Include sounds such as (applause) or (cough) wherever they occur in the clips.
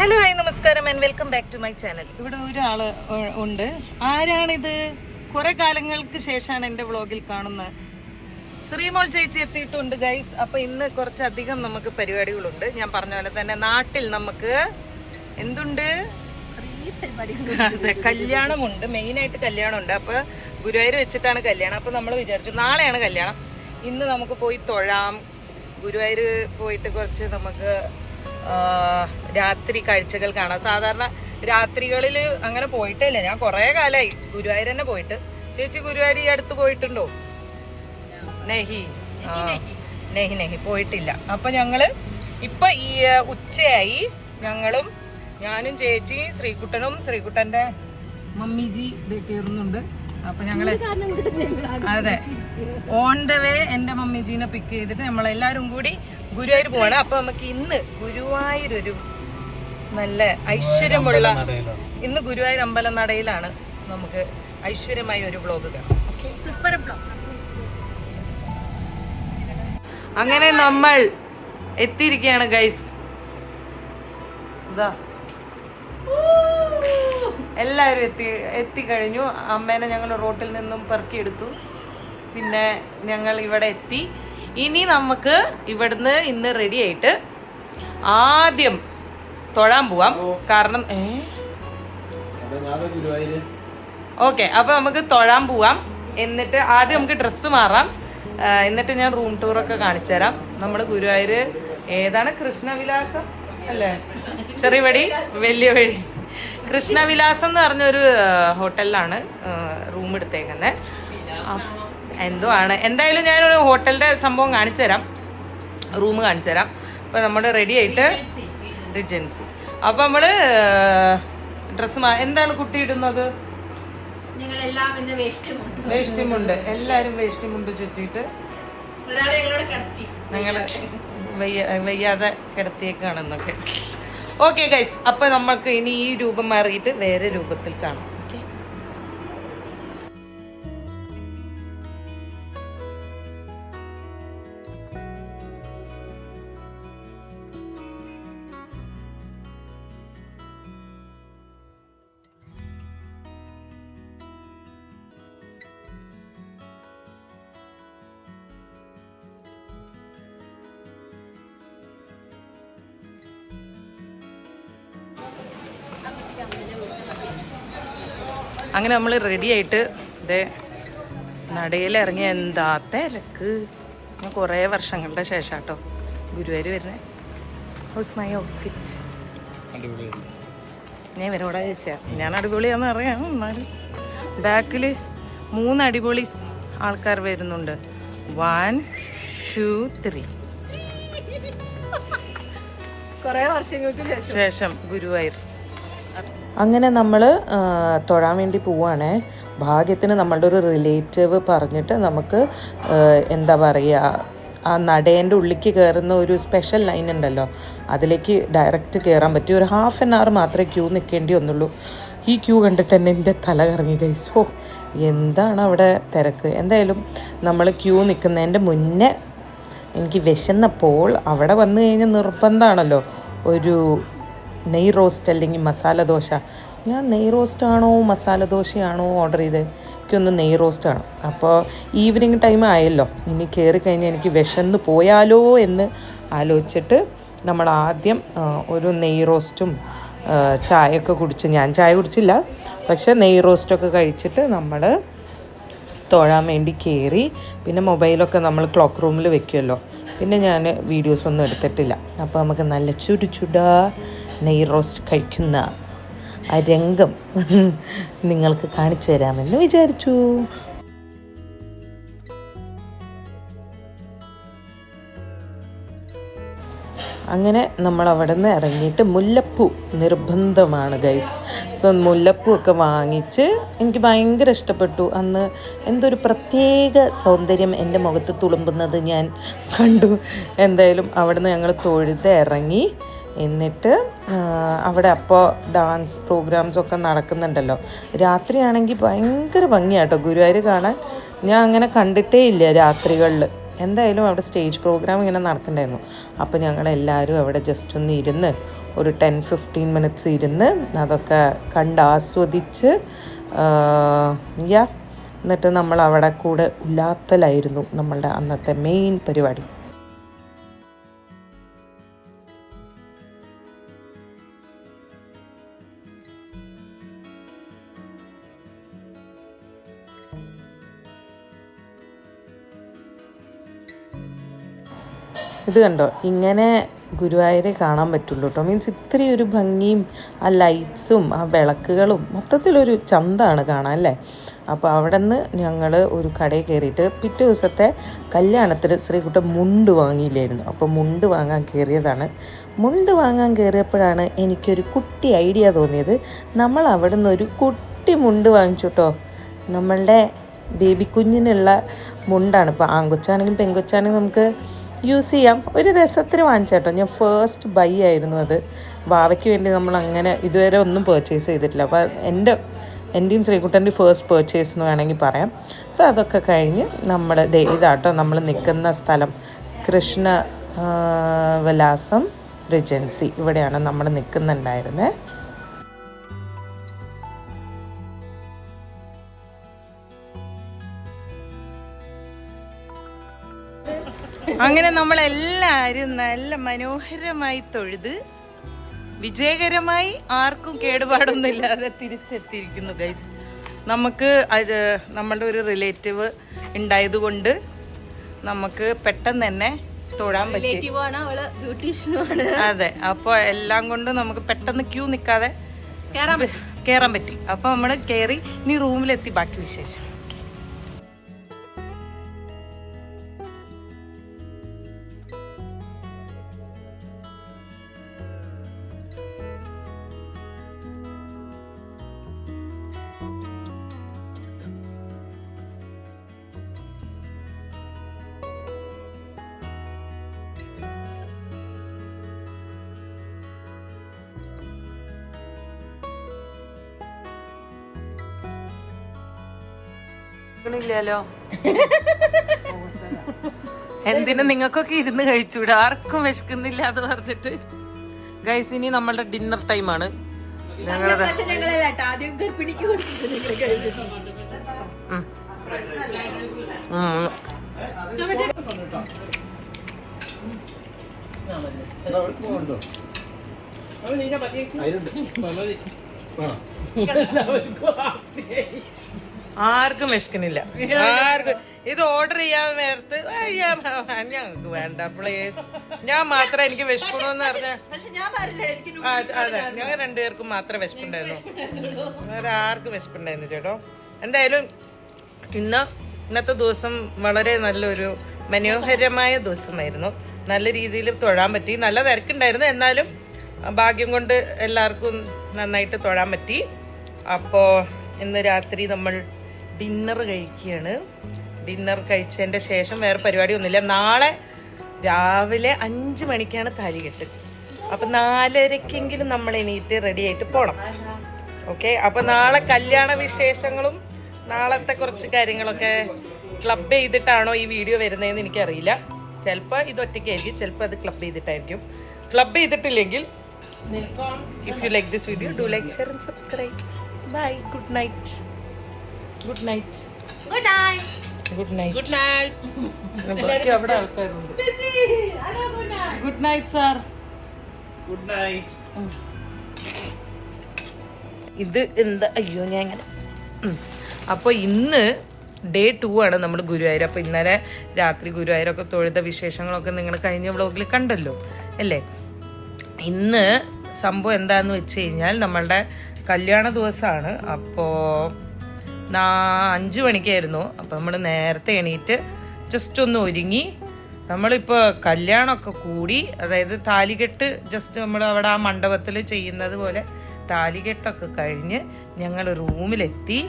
Hello hi നമസ്കാരം and welcome back to my channel ഇവിടെ ഒരാൾ ഉ- ഉണ്ട്. ആരാണിത്? കുറെ കാലങ്ങൾക്ക് ശേഷമാണ് എന്റെ വ്ളോഗിൽ കാണുന്നത്. ശ്രീമോൾ ചേച്ചി എത്തിയിട്ടുണ്ട് ഗൈസ് അപ്പൊ ഇന്ന് കുറച്ചധികം നമുക്ക് പരിപാടികളുണ്ട്. ഞാൻ പറഞ്ഞ പോലെ തന്നെ നാട്ടിൽ നമുക്ക് എന്തുണ്ട്? (laughs) അതെ കല്യാണമുണ്ട്. മെയിൻ ആയിട്ട് കല്യാണമുണ്ട്. അപ്പൊ ഗുരുവായൂർ വെച്ചിട്ടാണ് കല്യാണം. അപ്പൊ നമ്മൾ വിചാരിച്ചു നാളെയാണ് കല്യാണം. ഇന്ന് നമുക്ക് പോയി തൊഴാം. ഗുരുവായൂർ പോയിട്ട് കുറച്ച് നമുക്ക് രാത്രി കാഴ്ചകൾ കാണാം. സാധാരണ രാത്രികളിൽ അങ്ങനെ പോയിട്ടില്ല. ഞാൻ കുറേ കാലമായി ഗുരുവായൂർ തന്നെ പോയിട്ട്. ചേച്ചി ഗുരുവായൂർ ഈ അടുത്ത് പോയിട്ടുണ്ടോ? നെഹി. നെഹി നെഹി. പോയിട്ടില്ല. അപ്പൊ ഞങ്ങൾ ഇപ്പൊ ഈ ഉച്ചയായി ഞങ്ങളും ഞാനും ചേച്ചി ശ്രീകുട്ടനും ശ്രീകുട്ടന്റെ മമ്മിജി കയറുന്നുണ്ട് അപ്പൊ ഞങ്ങൾ അതെ. ഓൺ ദ വേ എന്റെ മമ്മിജീനെ പിക്ക് ചെയ്തിട്ട് നമ്മളെല്ലാരും കൂടി ഗുരുവായൂർ പോവാണ്. അപ്പൊ നമുക്ക് ഇന്ന് ഗുരുവായൂർ ഒരു നല്ല ഐശ്വര്യമുള്ള ഇന്ന് ഗുരുവായൂർ അമ്പലനടയിലാണ് നമുക്ക് ഐശ്വര്യമായ ഒരു കാണാം. ഓക്കെ സൂപ്പർ ബ്ലോഗ് അങ്ങനെ നമ്മൾ എത്തിയിരിക്കുകയാണ് ഗൈസ് ഇതാ എല്ലാവരും എത്തി എത്തിക്കഴിഞ്ഞു. അമ്മേനെ ഞങ്ങൾ റോട്ടിൽ നിന്നും പെറുക്കിയെടുത്തു. പിന്നെ ഞങ്ങൾ ഇവിടെ എത്തി. ഇനി നമുക്ക് ഇവിടുന്ന് ഇന്ന് റെഡി ആയിട്ട് ആദ്യം തൊഴാൻ പോവാം. കാരണം ഏ? ഓക്കെ അപ്പൊ നമുക്ക് തൊഴാൻ പോവാം. എന്നിട്ട് ആദ്യം നമുക്ക് ഡ്രസ്സ് മാറാം. എന്നിട്ട് ഞാൻ റൂം ടൂർ ഒക്കെ കാണിച്ചു തരാം. നമ്മുടെ ഗുരുവായൂര് ഏതാണ്? കൃഷ്ണവിലാസം? അല്ലേ? ചെറിയ വഴി വലിയ വഴി കൃഷ്ണവിലാസം എന്ന് പറഞ്ഞൊരു ഒരു ഹോട്ടലിലാണ് റൂം എടുത്തേക്കുന്നത് എന്തോ ആണ്. എന്തായാലും ഞാനൊരു ഹോട്ടലിന്റെ സംഭവം കാണിച്ചു തരാം റൂം കാണിച്ചു തരാം അപ്പൊ നമ്മൾ റെഡി ആയിട്ട് റിജൻസി അപ്പൊ നമ്മൾ ഡ്രസ്സ് എന്താണ് കുട്ടി ഇടുന്നത്? ഞങ്ങളെല്ലാം ഇന്ന് വേസ്റ്റ് കൊണ്ടു വേസ്റ്റ് മുണ്ട് എല്ലാരും വേസ്റ്റ് മുണ്ട് ചുറ്റിയിട്ട്. ഒരാളെ ഞങ്ങളോട് കിടത്തി. ഞങ്ങൾ വയ്യ വയ്യാതെ കിടത്തിയേക്കാണെന്നൊക്കെ ഓക്കെ ഗൈസ് അപ്പൊ നമ്മൾക്ക് ഇനി ഈ രൂപം മാറിയിട്ട് വേറെ രൂപത്തിൽ കാണാം. അങ്ങനെ നമ്മൾ റെഡി ആയിട്ട് ഇതേ നടയിൽ ഇറങ്ങിയ എന്താ തിരക്ക്. ഞാൻ കുറേ വർഷങ്ങളുടെ ശേഷം കേട്ടോ ഗുരുവായൂർ വരുന്നത് ഹൗസ് മൈ ഔട്ട്ഫിറ്റ് ഞാൻ ഇവരോട് ചോദിച്ചാ. ഞാൻ അടിപൊളിയാന്ന് അറിയാം എന്നാലും. ബാക്കിൽ മൂന്ന് അടിപൊളി ആൾക്കാർ വരുന്നുണ്ട്. വൺ ടു ത്രീ കുറേ വർഷങ്ങൾക്ക് ശേഷം ഗുരുവായൂർ. അങ്ങനെ നമ്മൾ തൊഴാൻ വേണ്ടി പോവുകയാണേ ഭാഗ്യത്തിന് നമ്മളുടെ ഒരു റിലേറ്റീവ് പറഞ്ഞിട്ട് നമുക്ക് എന്താ പറയുക ആ നടേന്റെ ഉള്ളിലേക്ക് കയറുന്ന ഒരു സ്പെഷ്യൽ ലൈൻ ഉണ്ടല്ലോ. അതിലേക്ക് ഡയറക്റ്റ് കയറാൻ പറ്റി ഒരു ഹാഫ് ആൻ അവർ മാത്രമേ ക്യൂ നിൽക്കേണ്ടി വന്നുള്ളൂ. ഈ ക്യൂ കണ്ടിട്ട് തന്നെ എന്റെ തല കറങ്ങി ഗൈസ് ഓ എന്താണ് അവിടെ തിരക്ക്? എന്തായാലും നമ്മൾ ക്യൂ നിൽക്കുന്നതിന്റെ മുന്നേ എനിക്ക് വിശന്നപ്പോൾ അവിടെ വന്നു കഴിഞ്ഞാൽ നിർബന്ധമാണല്ലോ ഒരു നെയ് റോസ്റ്റ് അല്ലെങ്കിൽ മസാല ദോശ. ഞാൻ നെയ് റോസ്റ്റ് ആണോ മസാല ദോശയാണോ ഓർഡർ ചെയ്തത് എനിക്കൊന്ന് നെയ് റോസ്റ്റ് ആണ് അപ്പോൾ ഈവനിങ് ടൈം ആയല്ലോ. ഇനി കയറി കഴിഞ്ഞാൽ എനിക്ക് വിശന്ന് പോയാലോ എന്ന് ആലോചിച്ചിട്ട് നമ്മൾ ആദ്യം ഒരു നെയ് റോസ്റ്റും ചായയൊക്കെ കുടിച്ച് ഞാൻ ചായ കുടിച്ചില്ല. പക്ഷേ നെയ് റോസ്റ്റൊക്കെ കഴിച്ചിട്ട് നമ്മൾ തൊഴാൻ വേണ്ടി കയറി പിന്നെ മൊബൈലൊക്കെ നമ്മൾ ക്ലോക്ക് റൂമിൽ വെക്കുമല്ലോ പിന്നെ ഞാൻ വീഡിയോസ് ഒന്നും എടുത്തിട്ടില്ല. അപ്പോൾ നമുക്ക് നല്ല ചുടു ചുടാ നെയ് റോസ്റ്റ് കഴിക്കുന്ന ആ രംഗം (laughs) നിങ്ങൾക്ക് കാണിച്ചു തരാമെന്ന് വിചാരിച്ചു. അങ്ങനെ നമ്മൾ അവിടെ നിന്ന് ഇറങ്ങിയിട്ട് മുല്ലപ്പൂ നിർബന്ധമാണ് ഗൈസ് സോ മുല്ലപ്പൂ ഒക്കെ വാങ്ങിച്ച് എനിക്ക് ഭയങ്കര ഇഷ്ടപ്പെട്ടു. അന്ന് എന്തൊരു പ്രത്യേക സൗന്ദര്യം എന്റെ മുഖത്ത് തുളുമ്പുന്നത് ഞാൻ കണ്ടു. എന്തായാലും അവിടെ നിന്ന് ഞങ്ങൾ തൊഴുത് ഇറങ്ങി എന്നിട്ട് അവിടെ അപ്പോൾ ഡാൻസ് പ്രോഗ്രാംസ് ഒക്കെ നടക്കുന്നുണ്ടല്ലോ. രാത്രിയാണെങ്കിൽ ഭയങ്കര ഭംഗിയാട്ടോ ഗുരുവായൂർ കാണാൻ. ഞാൻ അങ്ങനെ കണ്ടിട്ടേ ഇല്ല രാത്രികളിൽ എന്തായാലും അവിടെ സ്റ്റേജ് പ്രോഗ്രാം ഇങ്ങനെ നടക്കണ്ടായിരുന്നു. അപ്പോൾ ഞങ്ങളെല്ലാവരും അവിടെ ജസ്റ്റ് ഒന്ന് ഇരുന്ന് ഒരു ടെൻ ഫിഫ്റ്റീൻ മിനിറ്റ്സ് ഇരുന്ന് അതൊക്കെ കണ്ട് ആസ്വദിച്ച് യാ എന്നിട്ട് നമ്മൾ അവിടെ കൂടെ ഉല്ലാത്തലായിരുന്നു നമ്മളുടെ അന്നത്തെ മെയിൻ പരിപാടി. ഇത് കണ്ടോ? ഇങ്ങനെ ഗുരുവായൂരെ കാണാൻ പറ്റുള്ളൂ കേട്ടോ മീൻസ് ഇത്രയും ഒരു ഭംഗിയും ആ ലൈറ്റ്സും ആ വിളക്കുകളും മൊത്തത്തിലൊരു ചന്താണ് കാണാൻ അല്ലേ? അപ്പോൾ അവിടെ നിന്ന് ഞങ്ങൾ ഒരു കടയിൽ കയറിയിട്ട് പിറ്റേ ദിവസത്തെ കല്യാണത്തിന് ശ്രീകുട്ടൻ മുണ്ട് വാങ്ങിയില്ലായിരുന്നു. അപ്പോൾ മുണ്ട് വാങ്ങാൻ കയറിയതാണ്. മുണ്ട് വാങ്ങാൻ കയറിയപ്പോഴാണ് എനിക്കൊരു കുട്ടി ഐഡിയ തോന്നിയത്. നമ്മൾ അവിടെ നിന്ന് ഒരു കുട്ടി മുണ്ട് വാങ്ങിച്ചു കേട്ടോ നമ്മളുടെ ബേബി കുഞ്ഞിനുള്ള മുണ്ടാണ്. ഇപ്പോൾ ആൺകൊച്ചാണെങ്കിലും പെൺകൊച്ചാണെങ്കിലും നമുക്ക് യൂസ് ചെയ്യാം. ഒരു രസത്തിന് വാങ്ങിച്ചേട്ടോ ഞാൻ ഫേസ്റ്റ് ബൈ ആയിരുന്നു അത്. വാവയ്ക്ക് വേണ്ടി നമ്മൾ അങ്ങനെ ഇതുവരെ ഒന്നും പർച്ചേസ് ചെയ്തിട്ടില്ല. അപ്പോൾ എന്റെ എന്റെയും ശ്രീകുട്ടന്റെ ഫേസ്റ്റ് പർച്ചേസ് എന്ന് വേണമെങ്കിൽ പറയാം. സോ അതൊക്കെ കഴിഞ്ഞ് നമ്മൾ ഇതാട്ടോ നമ്മൾ നിൽക്കുന്ന സ്ഥലം. കൃഷ്ണ വിലാസം റിജൻസി ഇവിടെയാണ് നമ്മൾ നിൽക്കുന്നുണ്ടായിരുന്നത് അങ്ങനെ നമ്മളെല്ലാവരും നല്ല മനോഹരമായി തൊഴുത് വിജയകരമായി ആർക്കും കേടുപാടൊന്നുമില്ലാതെ തിരിച്ചെത്തിയിരിക്കുന്നു ഗൈസ് നമുക്ക് അത് നമ്മളുടെ ഒരു റിലേറ്റീവ് ഉണ്ടായതുകൊണ്ട് നമുക്ക് പെട്ടെന്ന് തന്നെ തൊഴാൻ പറ്റി. അതെ അപ്പോൾ എല്ലാം കൊണ്ടും നമുക്ക് പെട്ടെന്ന് ക്യൂ നിൽക്കാതെ കേറാൻ കയറാൻ പറ്റി. അപ്പൊ നമ്മൾ കയറി ഇനി റൂമിലെത്തി ബാക്കി വിശേഷം. ഇല്ലല്ലോ (laughs) എന്തിനു നിങ്ങൾക്കൊക്കെ ഇരുന്ന് കഴിച്ചൂടെ? ആർക്കും വിശക്കുന്നില്ല എന്ന് പറഞ്ഞിട്ട്. ഗൈസ് ഇനി നമ്മളുടെ ഡിന്നർ ടൈമാണ് ഞങ്ങളുടെ പക്ഷെ ആർക്കും വിശക്കുന്നില്ല. ആർക്കും ഇത് ഓർഡർ ചെയ്യാൻ നേരത്ത് ഞങ്ങൾക്ക് വേണ്ട പ്ലേസ് ഞാൻ മാത്രം എനിക്ക് വിശക്കണമെന്ന് പറഞ്ഞ അതെ ഞങ്ങൾ രണ്ടുപേർക്കും മാത്രം വിശപ്പുണ്ടായിരുന്നു വേറെ ആർക്കും വിശപ്പുണ്ടായിരുന്നു ചേട്ടോ എന്തായാലും ഇന്ന് ഇന്നത്തെ ദിവസം വളരെ നല്ലൊരു മനോഹരമായ ദിവസമായിരുന്നു. നല്ല രീതിയിൽ തൊഴാൻ പറ്റി. നല്ല തിരക്കുണ്ടായിരുന്നു. എന്നാലും ഭാഗ്യം കൊണ്ട് എല്ലാവർക്കും നന്നായിട്ട് തൊഴാൻ പറ്റി. അപ്പോൾ ഇന്ന് രാത്രി നമ്മൾ ഡിന്നർ കഴിക്കുകയാണ്. ഡിന്നർ കഴിച്ചതിന്റെ ശേഷം വേറെ പരിപാടി ഒന്നുമില്ല നാളെ രാവിലെ അഞ്ച് മണിക്കാണ് താലികെട്ട് അപ്പം നാലരക്കെങ്കിലും നമ്മൾ എണീറ്റ് റെഡി ആയിട്ട് പോകണം ഓക്കെ അപ്പം നാളെ കല്യാണ വിശേഷങ്ങളും നാളത്തെ കുറച്ച് കാര്യങ്ങളൊക്കെ ക്ലബ് ചെയ്തിട്ടാണോ ഈ വീഡിയോ വരുന്നതെന്ന് എനിക്കറിയില്ല. ചിലപ്പോൾ ഇത് ഒറ്റയ്ക്കായിരിക്കും ചിലപ്പോൾ അത് ക്ലബ് ചെയ്തിട്ടായിരിക്കും. ക്ലബ് ചെയ്തിട്ടില്ലെങ്കിൽ if you like this video do like share and subscribe bye good night good night good night good night good night ബാക്കി അവിടെ ആൾക്കാരുണ്ട്. Busy hello good night good night sir good night ഇത് എന്താ? അയ്യോ ഞാൻ ഇങ്ങനെ. അപ്പോൾ ഇന്ന് ഡേ ടു ആണ് നമ്മൾ ഗുരുവായൂർ അപ്പോൾ ഇന്നലെ രാത്രി ഗുരുവായൂരൊക്കെ തൊഴുത വിശേഷങ്ങളൊക്കെ നിങ്ങൾ കഴിഞ്ഞ വ്ലോഗിൽ കണ്ടല്ലോ അല്ലേ? ഇന്ന് സംഭവം എന്താണെന്ന് വെച്ച് കഴിഞ്ഞാൽ നമ്മളുടെ കല്യാണ ദിവസമാണ് അപ്പോൾ അഞ്ച് മണിക്കായിരുന്നു. അപ്പം നമ്മൾ നേരത്തെ എണീറ്റ് ജസ്റ്റ് ഒന്ന് ഒരുങ്ങി. നമ്മളിപ്പോൾ കല്യാണമൊക്കെ കൂടി അതായത് താലികെട്ട് ജസ്റ്റ് നമ്മൾ അവിടെ ആ മണ്ഡപത്തിൽ ചെയ്യുന്നത് പോലെ താലികെട്ടൊക്കെ കഴിഞ്ഞ് ഞങ്ങൾ റൂമിലെത്തി.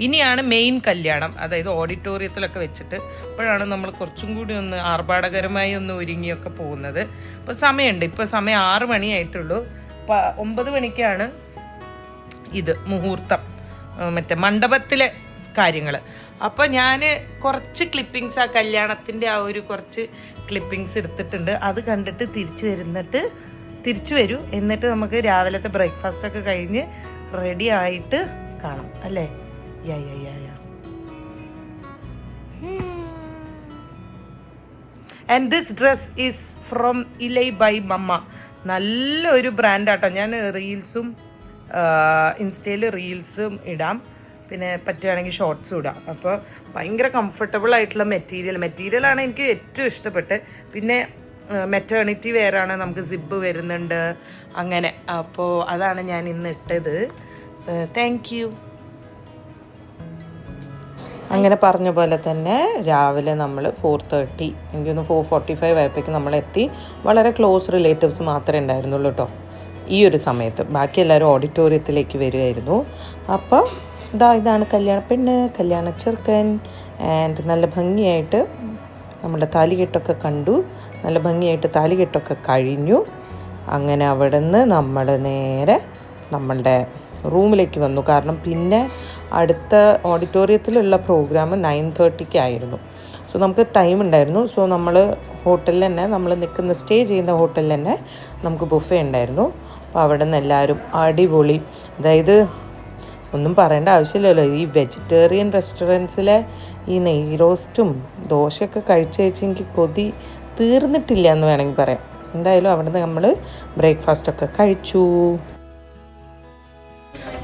ഇനിയാണ് മെയിൻ കല്യാണം. അതായത് ഓഡിറ്റോറിയത്തിലൊക്കെ വെച്ചിട്ട് അപ്പോഴാണ് നമ്മൾ കുറച്ചും കൂടി ഒന്ന് ആർഭാടകരമായി ഒന്ന് ഒരുങ്ങിയൊക്കെ പോകുന്നത്. ഇപ്പോൾ സമയമുണ്ട്. ഇപ്പോൾ സമയം ആറ് മണിയായിട്ടുള്ളൂ. ഒമ്പത് മണിക്കാണ് ഇത് മുഹൂർത്തം മറ്റേ മണ്ഡപത്തിലെ കാര്യങ്ങൾ അപ്പോൾ ഞാൻ കുറച്ച് ക്ലിപ്പിങ്സ് ആ കല്യാണത്തിന്റെ ആ ഒരു കുറച്ച് ക്ലിപ്പിങ്സ് എടുത്തിട്ടുണ്ട്. അത് കണ്ടിട്ട് തിരിച്ചു വരുന്നിട്ട് തിരിച്ചു വരൂ. എന്നിട്ട് നമുക്ക് രാവിലത്തെ ബ്രേക്ക്ഫാസ്റ്റ് ഒക്കെ കഴിഞ്ഞ് റെഡി ആയിട്ട് കാണാം. അല്ലേ? Yeah yeah yeah and this dress is from Ilai by Mamma നല്ലൊരു ബ്രാൻഡാട്ടോ ഞാൻ റീൽസും ഇൻസ്റ്റയിൽ റീൽസും ഇടാം. പിന്നെ പറ്റുകയാണെങ്കിൽ ഷോർട്സും ഇടാം. അപ്പോൾ ഭയങ്കര കംഫർട്ടബിൾ ആയിട്ടുള്ള മെറ്റീരിയൽ മെറ്റീരിയലാണ് എനിക്ക് ഏറ്റവും ഇഷ്ടപ്പെട്ട് പിന്നെ മെറ്റേണിറ്റി വെയറാണ് നമുക്ക് സിബ് വരുന്നുണ്ട്. അങ്ങനെ. അപ്പോൾ അതാണ് ഞാൻ ഇന്ന് ഇട്ടത്. താങ്ക് യു അങ്ങനെ പറഞ്ഞ പോലെ തന്നെ രാവിലെ നമ്മൾ ഫോർ തേർട്ടി എനിക്കൊന്ന് ഫോർ ഫോർട്ടി ഫൈവ് ആയപ്പോഴേക്ക് നമ്മളെത്തി. വളരെ ക്ലോസ് റിലേറ്റീവ്സ് മാത്രമേ ഉണ്ടായിരുന്നുള്ളൂ കേട്ടോ ഈ ഒരു സമയത്ത്. ബാക്കി എല്ലാവരും ഓഡിറ്റോറിയത്തിലേക്ക് വരികയായിരുന്നു. അപ്പോൾ ഇതാ ഇതാണ് കല്യാണ പെണ്ണ് കല്യാണ ചെറുക്കൻ ആൻഡ് നല്ല ഭംഗിയായിട്ട് നമ്മുടെ താലികെട്ടൊക്കെ കണ്ടു. നല്ല ഭംഗിയായിട്ട് താലികെട്ടൊക്കെ കഴിഞ്ഞു. അങ്ങനെ അവിടെ നിന്ന് നമ്മൾ നേരെ നമ്മളുടെ റൂമിലേക്ക് വന്നു. കാരണം പിന്നെ അടുത്ത ഓഡിറ്റോറിയത്തിലുള്ള പ്രോഗ്രാം നയൻ തേർട്ടിക്ക് ആയിരുന്നു സോ നമുക്ക് ടൈം ഉണ്ടായിരുന്നു. സോ നമ്മൾ ഹോട്ടലിൽ തന്നെ നമ്മൾ നിൽക്കുന്ന സ്റ്റേ ചെയ്യുന്ന ഹോട്ടലിൽ തന്നെ നമുക്ക് ബുഫേ ഉണ്ടായിരുന്നു. അപ്പോൾ അവിടെ നിന്ന് എല്ലാവരും അടിപൊളി. അതായത് ഒന്നും പറയേണ്ട ആവശ്യമില്ലല്ലോ. ഈ വെജിറ്റേറിയൻ റെസ്റ്റോറൻസിലെ ഈ നെയ് റോസ്റ്റും ദോശയൊക്കെ കഴിച്ച് കഴിച്ച് എനിക്ക് കൊതി തീർന്നിട്ടില്ല എന്ന് വേണമെങ്കിൽ പറയാം. എന്തായാലും അവിടെ നിന്ന് നമ്മൾ ബ്രേക്ക്ഫാസ്റ്റൊക്കെ കഴിച്ചു.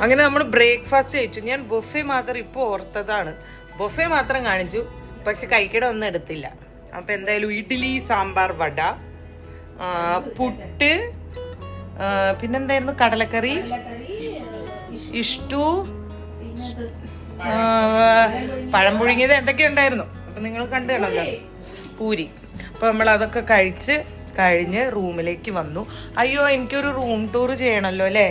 അങ്ങനെ നമ്മൾ ബ്രേക്ക്ഫാസ്റ്റ് കഴിച്ചു. ഞാൻ ബൊഫെ മാത്രം ഇപ്പോൾ ഓർത്തതാണ്. ബൊഫെ മാത്രം കാണിച്ചു. പക്ഷെ കഴിക്കട ഒന്നും എടുത്തില്ല. അപ്പം എന്തായാലും ഇഡ്ഡലി സാമ്പാർ വട പുട്ട് പിന്നെന്തായിരുന്നു? കടലക്കറി? ഇഷ്ടു? പഴം പുഴുങ്ങിയത് എന്തൊക്കെ ഉണ്ടായിരുന്നു? അപ്പം നിങ്ങൾ കണ്ടു കാണല്ലോ പൂരി. അപ്പം നമ്മൾ അതൊക്കെ കഴിച്ച് കഴിഞ്ഞ് റൂമിലേക്ക് വന്നു. അയ്യോ എനിക്കൊരു റൂം ടൂർ ചെയ്യണമല്ലോ അല്ലേ?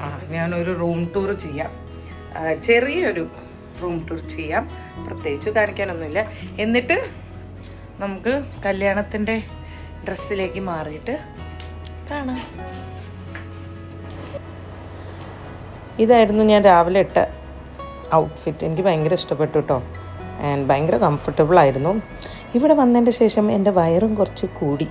ആ ഞാനൊരു റൂം ടൂർ ചെയ്യാം. ചെറിയൊരു റൂം ടൂർ ചെയ്യാം. പ്രത്യേകിച്ച് കാണിക്കാനൊന്നുമില്ല. എന്നിട്ട് നമുക്ക് കല്യാണത്തിന്റെ ഡ്രസ്സിലേക്ക് മാറിയിട്ട് കാണാം. ഇതായിരുന്നു ഞാൻ രാവിലെ ഇട്ട ഔട്ട്ഫിറ്റ് എനിക്ക് ഭയങ്കര ഇഷ്ടപ്പെട്ടു കേട്ടോ ആൻഡ് ഭയങ്കര കംഫർട്ടബിൾ ആയിരുന്നു. ഇവിടെ വന്നതിന്റെ ശേഷം എന്റെ വയറും കുറച്ച് കൂടി.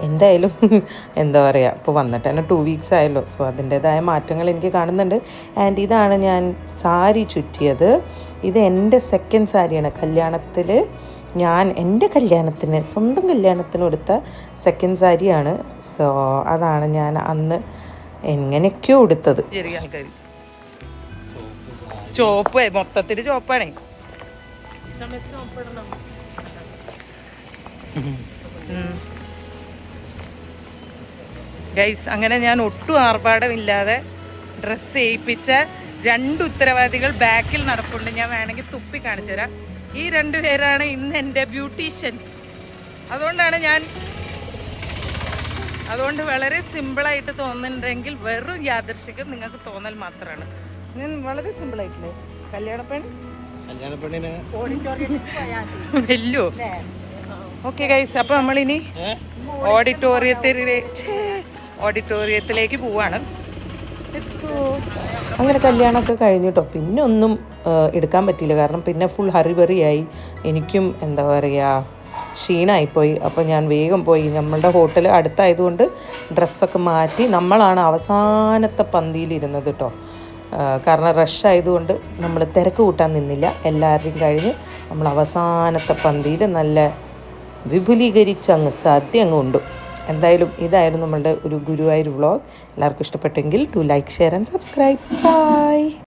എന്തായാലും (laughs) എന്താ പറയുക ഇപ്പോൾ വന്നിട്ട് തന്നെ ടു വീക്സ് ആയല്ലോ. സോ അതിന്റേതായ മാറ്റങ്ങൾ എനിക്ക് കാണുന്നുണ്ട്. ആൻഡ് ഇതാണ് ഞാൻ സാരി ചുറ്റിയത്. ഇത് എന്റെ സെക്കൻഡ് സാരിയാണ്. കല്യാണത്തിൽ ഞാൻ എന്റെ കല്യാണത്തിന് സ്വന്തം കല്യാണത്തിന് കൊടുത്ത സെക്കൻഡ് സാരിയാണ് സോ അതാണ് ഞാൻ അന്ന് എങ്ങനെയൊക്കെയോ എടുത്തത് ചോപ്പ് മൊത്തത്തിൽ ചോപ്പാണേ ഗൈസ് അങ്ങനെ ഞാൻ ഒട്ടും ആർഭാടമില്ലാതെ ഡ്രസ്സ് ചെയ്യിപ്പിച്ച രണ്ട് ഉത്തരവാദികൾ ബാക്കിൽ നടപ്പുണ്ട്. ഞാൻ വേണമെങ്കിൽ തുപ്പി കാണിച്ചു തരാം ഈ രണ്ടു പേരാണ് ഇന്ന് എന്റെ ബ്യൂട്ടീഷ്യൻസ്. അതുകൊണ്ടാണ് ഞാൻ അതുകൊണ്ട് വളരെ സിമ്പിളായിട്ട് തോന്നുന്നുണ്ടെങ്കിൽ വെറും യാദർശികം നിങ്ങൾക്ക് തോന്നൽ മാത്രമാണ്. ഞാൻ വളരെ സിമ്പിളായിട്ടില്ലേ? കല്യാണപ്പെൺ കല്യാണ വല്ലോ. വെല്ലോ ഓക്കെ ഗൈസ് അപ്പൊ നമ്മളിനി ഓഡിറ്റോറിയത്തിൽ ഓഡിറ്റോറിയത്തിലേക്ക് പോവാണ്. അങ്ങനെ കല്യാണമൊക്കെ കഴിഞ്ഞിട്ടോ പിന്നെ ഒന്നും എടുക്കാൻ പറ്റിയില്ല. കാരണം പിന്നെ ഫുൾ ഹറിബറിയായി. എനിക്കും എന്താ പറയുക ക്ഷീണമായിപ്പോയി അപ്പോൾ ഞാൻ വേഗം പോയി. നമ്മളുടെ ഹോട്ടൽ അടുത്തായതുകൊണ്ട് ഡ്രസ്സൊക്കെ മാറ്റി നമ്മളാണ് അവസാനത്തെ പന്തിയിലിരുന്നത് കേട്ടോ കാരണം റഷ് ആയതുകൊണ്ട് നമ്മൾ തിരക്ക് കൂട്ടാൻ നിന്നില്ല. എല്ലാവരുടെയും കഴിഞ്ഞ് നമ്മൾ അവസാനത്തെ പന്തിയിൽ നല്ല വിപുലീകരിച്ച് അങ്ങ് സദ്യ അങ്ങ് ഉണ്ടു. എന്തായാലും ഇതായിരുന്നു നമ്മളുടെ ഒരു ഗുരുവായൂർ വ്ളോഗ്. എല്ലാവർക്കും ഇഷ്ടപ്പെട്ടെങ്കിൽ do like share and subscribe. Bye.